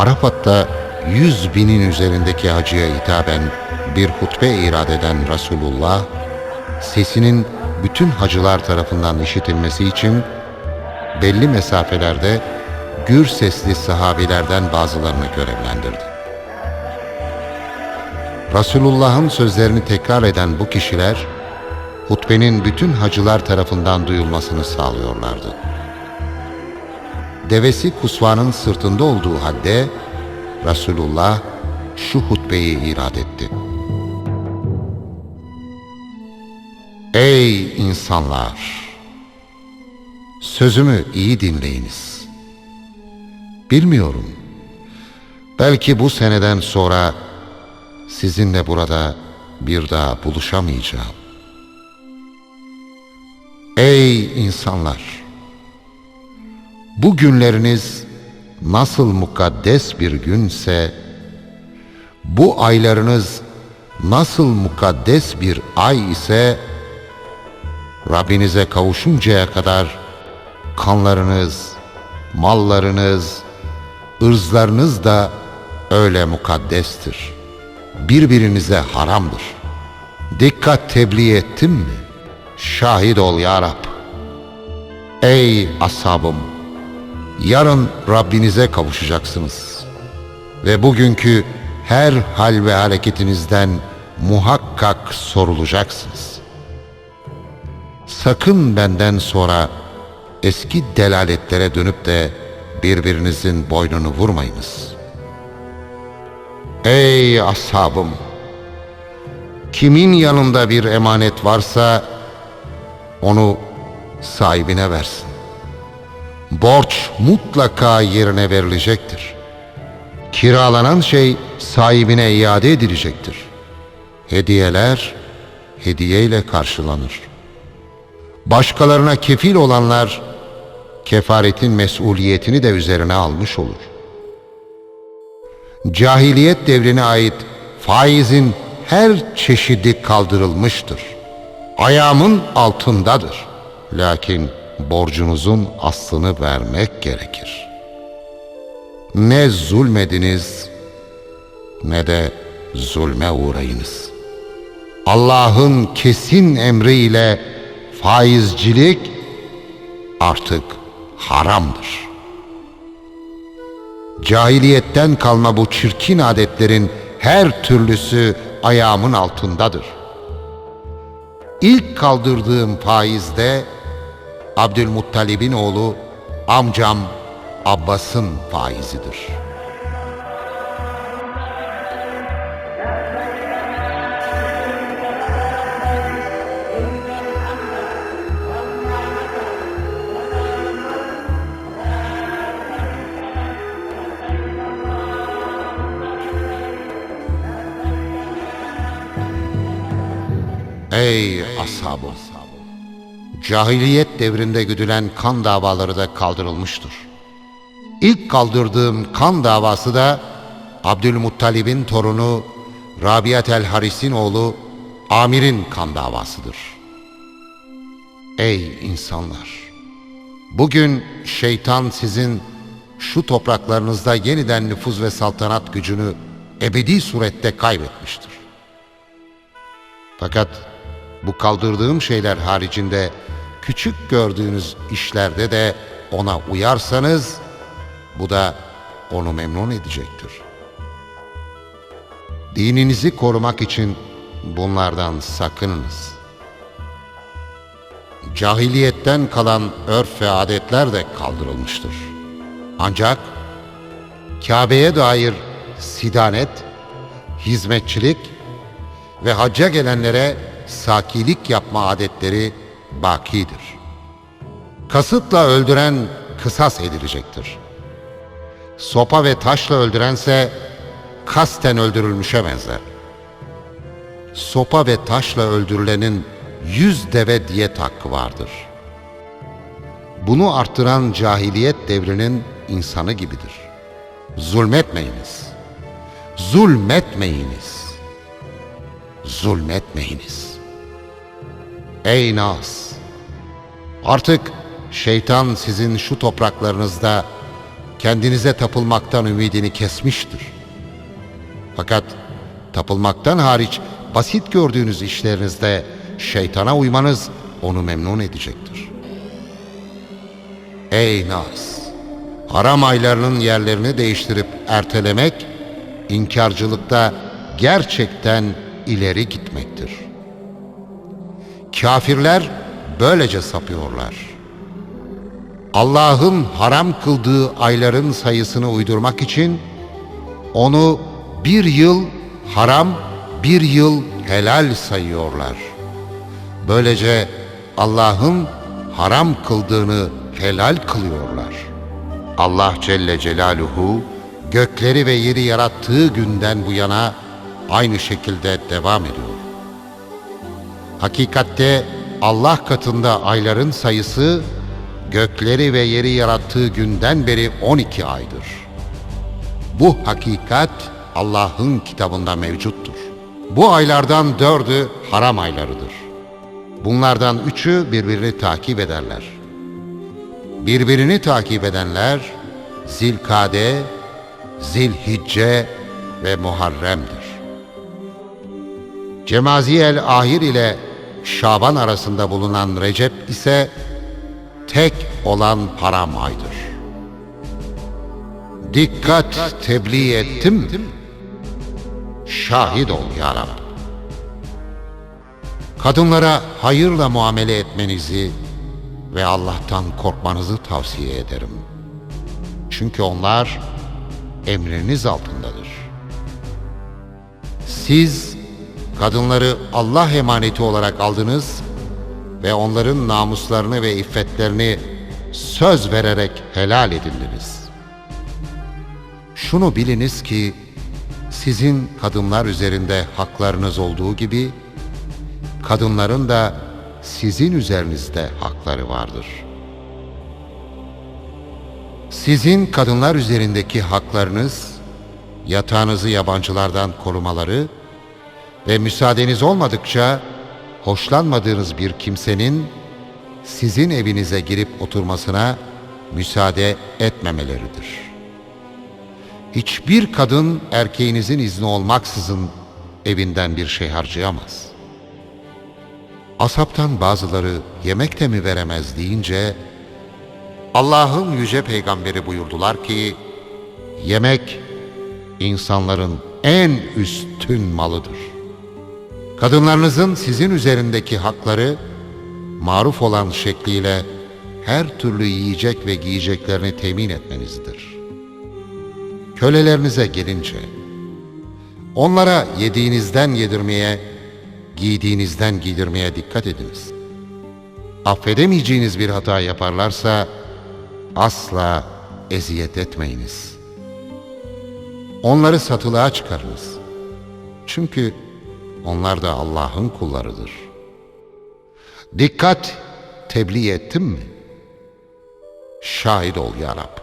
Arafat'ta yüz binin üzerindeki hacıya hitaben bir hutbe irad eden Resulullah, sesinin bütün hacılar tarafından işitilmesi için belli mesafelerde gür sesli sahabilerden bazılarını görevlendirdi. Resulullah'ın sözlerini tekrar eden bu kişiler, hutbenin bütün hacılar tarafından duyulmasını sağlıyorlardı. Devesi kusvanın sırtında olduğu halde Resulullah şu hutbeyi irad etti. Ey insanlar! Sözümü iyi dinleyiniz. Bilmiyorum. Belki bu seneden sonra sizinle burada bir daha buluşamayacağım. Ey insanlar! Bu günleriniz nasıl mukaddes bir günse, bu aylarınız nasıl mukaddes bir ay ise, Rabbinize kavuşuncaya kadar kanlarınız, mallarınız, ırzlarınız da öyle mukaddestir. Birbirinize haramdır. Dikkat tebliğ ettim mi? Şahit ol ya Rab. Ey ashabım! Yarın Rabbinize kavuşacaksınız. Ve bugünkü her hal ve hareketinizden muhakkak sorulacaksınız. Sakın benden sonra eski delaletlere dönüp de birbirinizin boynunu vurmayınız. Ey ashabım! Kimin yanında bir emanet varsa onu sahibine versin. Borç mutlaka yerine verilecektir. Kiralanan şey sahibine iade edilecektir. Hediyeler hediyeyle karşılanır. Başkalarına kefil olanlar kefaretin mesuliyetini de üzerine almış olur. Cahiliyet devrine ait faizin her çeşidi kaldırılmıştır. Ayağımın altındadır. Lakin borcunuzun aslını vermek gerekir. Ne zulmediniz ne de zulme uğrayınız. Allah'ın kesin emriyle faizcilik artık haramdır. Cahiliyetten kalma bu çirkin adetlerin her türlüsü ayağımın altındadır. İlk kaldırdığım faizde Abdülmuttalib'in oğlu amcam Abbas'ın faizidir. Ey ashabım! Cahiliyet devrinde güdülen kan davaları da kaldırılmıştır. İlk kaldırdığım kan davası da Abdülmuttalib'in torunu Rabiat el Haris'in oğlu Amir'in kan davasıdır. Ey insanlar! Bugün şeytan sizin şu topraklarınızda yeniden nüfuz ve saltanat gücünü ebedi surette kaybetmiştir. Fakat bu kaldırdığım şeyler haricinde küçük gördüğünüz işlerde de ona uyarsanız bu da onu memnun edecektir. Dininizi korumak için bunlardan sakınınız. Cahiliyetten kalan örf ve adetler de kaldırılmıştır. Ancak Kabe'ye dair sidanet, hizmetçilik ve hacca gelenlere sakilik yapma adetleri bakidir. Kasıtla öldüren kısas edilecektir. Sopa ve taşla öldürense kasten öldürülmüşe benzer. Sopa ve taşla öldürülenin yüz deve diyet hakkı vardır. Bunu arttıran cahiliyet devrinin insanı gibidir. Zulmetmeyiniz. Zulmetmeyiniz. Zulmetmeyiniz. Ey Nas! Artık şeytan sizin şu topraklarınızda kendinize tapılmaktan ümidini kesmiştir. Fakat tapılmaktan hariç basit gördüğünüz işlerinizde şeytana uymanız onu memnun edecektir. Ey Nas! Haram aylarının yerlerini değiştirip ertelemek, inkarcılıkta gerçekten ileri gitmektir. Kafirler böylece sapıyorlar. Allah'ın haram kıldığı ayların sayısını uydurmak için onu bir yıl haram, bir yıl helal sayıyorlar. Böylece Allah'ın haram kıldığını helal kılıyorlar. Allah Celle Celaluhu gökleri ve yeri yarattığı günden bu yana aynı şekilde devam ediyor. Hakikatte Allah katında ayların sayısı gökleri ve yeri yarattığı günden beri 12 aydır. Bu hakikat Allah'ın kitabında mevcuttur. Bu aylardan dördü haram aylarıdır. Bunlardan üçü birbirini takip ederler. Birbirini takip edenler Zilkade, Zilhicce ve Muharrem'dir. Cemaziyel Ahir ile Şaban arasında bulunan Recep ise tek olan haram aydır. Dikkat tebliğ ettim. Şahit ol ya Rab. Kadınlara hayırla muamele etmenizi ve Allah'tan korkmanızı tavsiye ederim. Çünkü onlar emriniz altındadır. Siz kadınları Allah emaneti olarak aldınız ve onların namuslarını ve iffetlerini söz vererek helal edindiniz. Şunu biliniz ki sizin kadınlar üzerinde haklarınız olduğu gibi kadınların da sizin üzerinizde hakları vardır. Sizin kadınlar üzerindeki haklarınız yatağınızı yabancılardan korumaları ve müsaadeniz olmadıkça hoşlanmadığınız bir kimsenin sizin evinize girip oturmasına müsaade etmemeleridir. Hiçbir kadın erkeğinizin izni olmaksızın evinden bir şey harcayamaz. Asaptan bazıları yemek de mi veremez deyince Allah'ın yüce peygamberi buyurdular ki yemek insanların en üstün malıdır. Kadınlarınızın sizin üzerindeki hakları maruf olan şekliyle her türlü yiyecek ve giyeceklerini temin etmenizdir. Kölelerinize gelince, onlara yediğinizden yedirmeye, giydiğinizden giydirmeye dikkat ediniz. Affedemeyeceğiniz bir hata yaparlarsa asla eziyet etmeyiniz. Onları satılığa çıkarınız. Çünkü onlar da Allah'ın kullarıdır. Dikkat tebliğ ettim mi? Şahit ol ya Rab.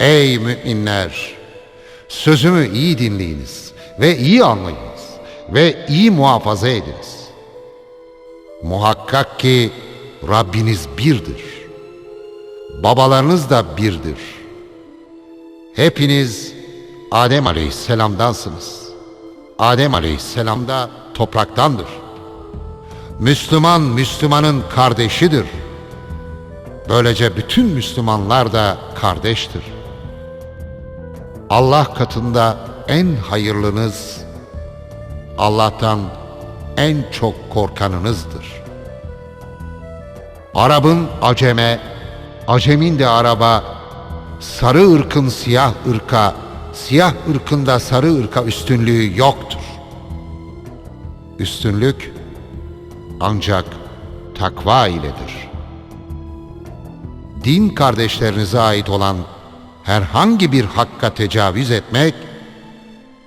Ey müminler! Sözümü iyi dinleyiniz ve iyi anlayınız ve iyi muhafaza ediniz. Muhakkak ki Rabbiniz birdir. Babalarınız da birdir. Hepiniz Adem Aleyhisselam'dansınız. Adem Aleyhisselam da topraktandır. Müslüman Müslümanın kardeşidir. Böylece bütün Müslümanlar da kardeştir. Allah katında en hayırlınız, Allah'tan en çok korkanınızdır. Arap'ın aceme, acemin de araba, sarı ırkın siyah ırka, siyah ırkında sarı ırka üstünlüğü yoktur. Üstünlük ancak takva iledir. Din kardeşlerinize ait olan herhangi bir hakka tecavüz etmek,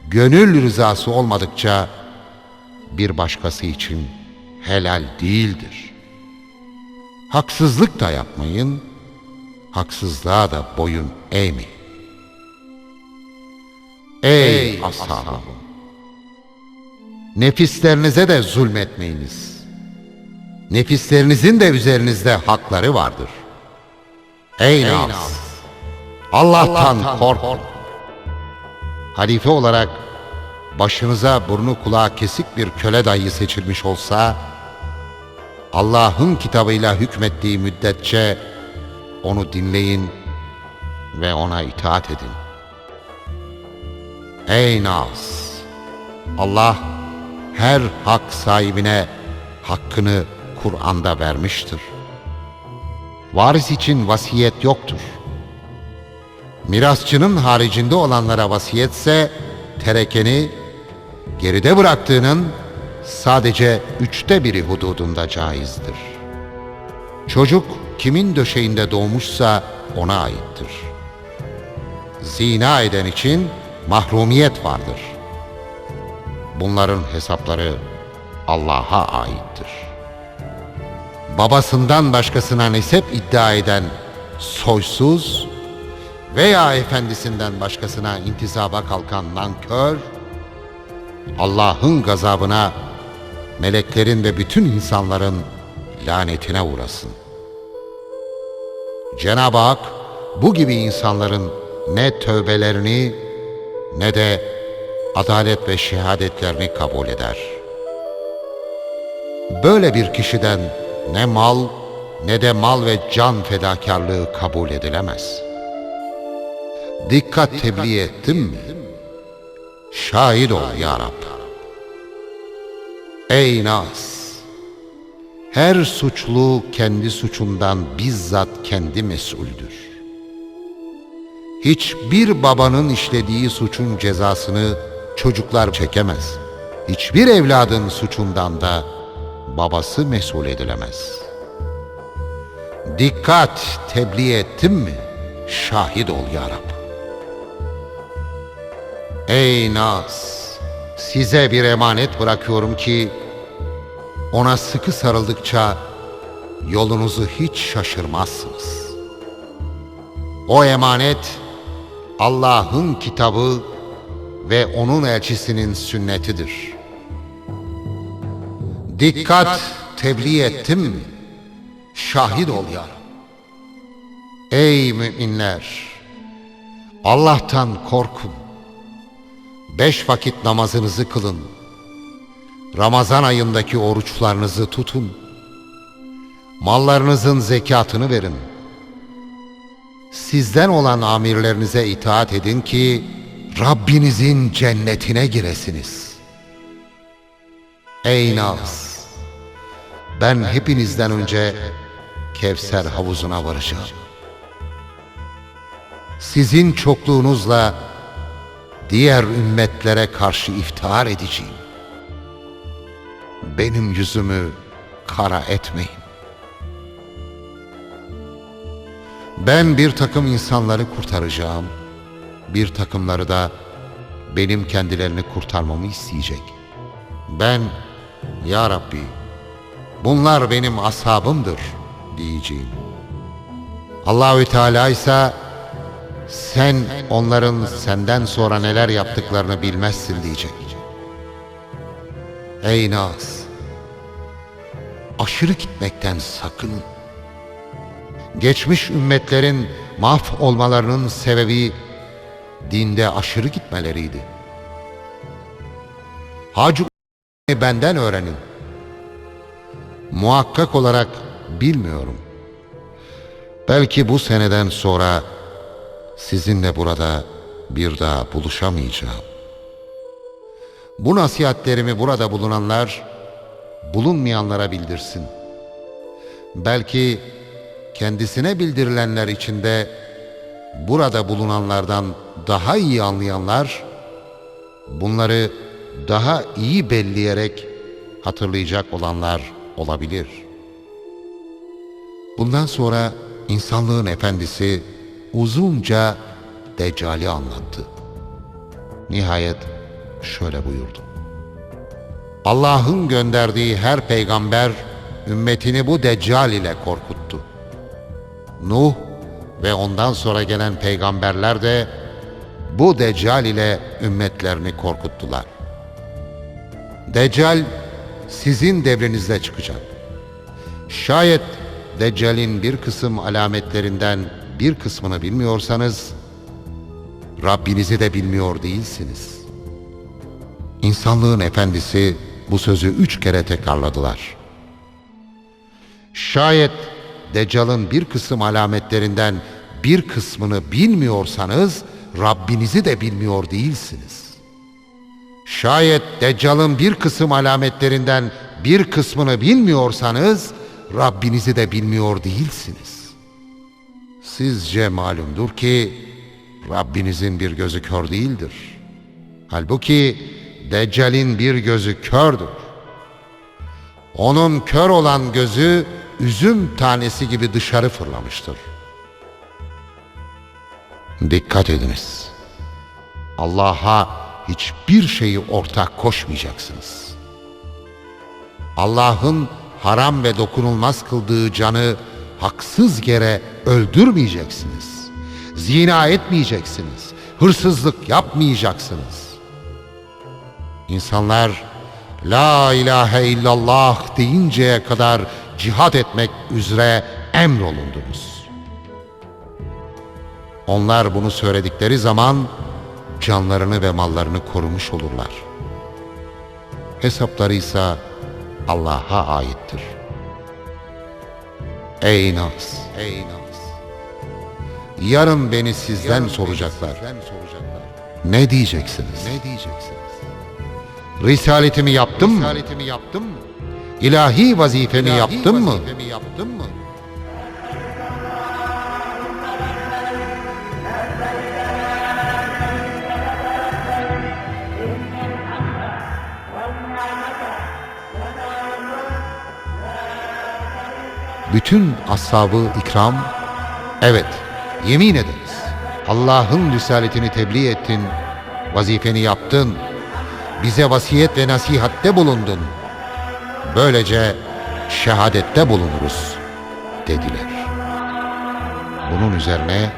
gönül rızası olmadıkça bir başkası için helal değildir. Haksızlık da yapmayın, haksızlığa da boyun eğmeyin. Ey, ashabım! Nefislerinize de zulmetmeyiniz. Nefislerinizin de üzerinizde hakları vardır. Ey, nas! Allah'tan korkun. Halife olarak başınıza burnu kulağı kesik bir köle dayı seçilmiş olsa, Allah'ın kitabıyla hükmettiği müddetçe onu dinleyin ve ona itaat edin. Ey Nas! Allah her hak sahibine hakkını Kur'an'da vermiştir. Varis için vasiyet yoktur. Mirasçının haricinde olanlara vasiyetse terekeni geride bıraktığının sadece üçte biri hududunda caizdir. Çocuk kimin döşeğinde doğmuşsa ona aittir. Zina eden için mahrumiyet vardır. Bunların hesapları Allah'a aittir. Babasından başkasına nesep iddia eden soysuz veya efendisinden başkasına intizaba kalkan nankör, Allah'ın gazabına, meleklerin ve bütün insanların lanetine uğrasın. Cenab-ı Hak bu gibi insanların ne tövbelerini ne de adalet ve şehadetlerini kabul eder. Böyle bir kişiden ne mal ne de mal ve can fedakarlığı kabul edilemez. Dikkat tebliğ ettim mi? Şahit ol ya Rab. Ey Nas! Her suçlu kendi suçundan bizzat kendi mesuldür. Hiçbir babanın işlediği suçun cezasını çocuklar çekemez. Hiçbir evladın suçundan da babası mesul edilemez. Dikkat tebliğ ettim mi? Şahit ol ya Rab. Ey Nas! Size bir emanet bırakıyorum ki ona sıkı sarıldıkça yolunuzu hiç şaşırmazsınız. O emanet Allah'ın kitabı ve onun elçisinin sünnetidir. Dikkat tebliğ ettim? Şahit ol ya. Ey müminler! Allah'tan korkun. Beş vakit namazınızı kılın. Ramazan ayındaki oruçlarınızı tutun. Mallarınızın zekatını verin. Sizden olan amirlerinize itaat edin ki Rabbinizin cennetine giresiniz. Ey Nas! Ben hepinizden önce Kevser havuzuna varacağım. Sizin çokluğunuzla diğer ümmetlere karşı iftihar edeceğim. Benim yüzümü kara etmeyin. Ben bir takım insanları kurtaracağım. Bir takımları da benim kendilerini kurtarmamı isteyecek. Ben, Ya Rabbi, bunlar benim ashabımdır diyeceğim. Allahü Teala ise sen onların senden sonra neler yaptıklarını bilmezsin diyecek. Ey Nas! Aşırı gitmekten sakının. Geçmiş ümmetlerin mahv olmalarının sebebi dinde aşırı gitmeleriydi. Hacı benden öğrenin. Muhakkak olarak bilmiyorum. Belki bu seneden sonra sizinle burada bir daha buluşamayacağım. Bu nasihatlerimi burada bulunanlar bulunmayanlara bildirsin. Belki kendisine bildirilenler içinde burada bulunanlardan daha iyi anlayanlar bunları daha iyi belleyerek hatırlayacak olanlar olabilir. Bundan sonra insanlığın efendisi uzunca Deccal'i anlattı. Nihayet şöyle buyurdu. Allah'ın gönderdiği her peygamber ümmetini bu Deccal ile korkuttu. Nuh ve ondan sonra gelen peygamberler de bu Deccal ile ümmetlerini korkuttular. Deccal sizin devrinizde çıkacak. Şayet Deccal'in bir kısım alametlerinden bir kısmını bilmiyorsanız Rabbinizi de bilmiyor değilsiniz. İnsanlığın efendisi bu sözü üç kere tekrarladılar. Şayet Deccal'ın bir kısım alametlerinden bir kısmını bilmiyorsanız Rabbinizi de bilmiyor değilsiniz. Şayet Deccal'ın bir kısım alametlerinden bir kısmını bilmiyorsanız Rabbinizi de bilmiyor değilsiniz. Sizce malumdur ki Rabbinizin bir gözü kör değildir. Halbuki Deccal'in bir gözü kördür. Onun kör olan gözü üzüm tanesi gibi dışarı fırlamıştır. Dikkat ediniz. Allah'a hiçbir şeyi ortak koşmayacaksınız. Allah'ın haram ve dokunulmaz kıldığı canı haksız yere öldürmeyeceksiniz. Zina etmeyeceksiniz. Hırsızlık yapmayacaksınız. İnsanlar La ilahe illallah deyinceye kadar cihad etmek üzere emrolundunuz. Onlar bunu söyledikleri zaman canlarını ve mallarını korumuş olurlar. Hesapları ise Allah'a aittir. Ey nas, ey nas. Yarın beni sizden soracaklar. Ne diyeceksiniz? Ne diyeceksiniz? Risaletimi yaptım mı? Risaletimi yaptım mı? İlahi vazifemi yaptım mı? yaptım mı? Bütün ashabı ikram, evet yemin ederiz. Allah'ın risaletini tebliğ ettin, vazifeni yaptın, bize vasiyet ve nasihatte bulundun. Böylece şehadette bulunuruz dediler. Bunun üzerine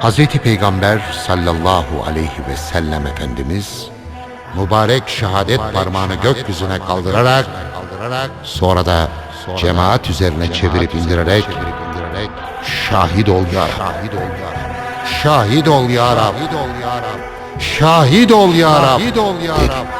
Hz. Peygamber sallallahu aleyhi ve sellem Efendimiz mübarek şehadet parmağını gökyüzüne kaldırarak sonra da cemaat üzerine çevirip indirerek şahit ol ya Rab. Şahit ol ya Rab. Şahit ol ya Rab. Şahit ol ya Rab.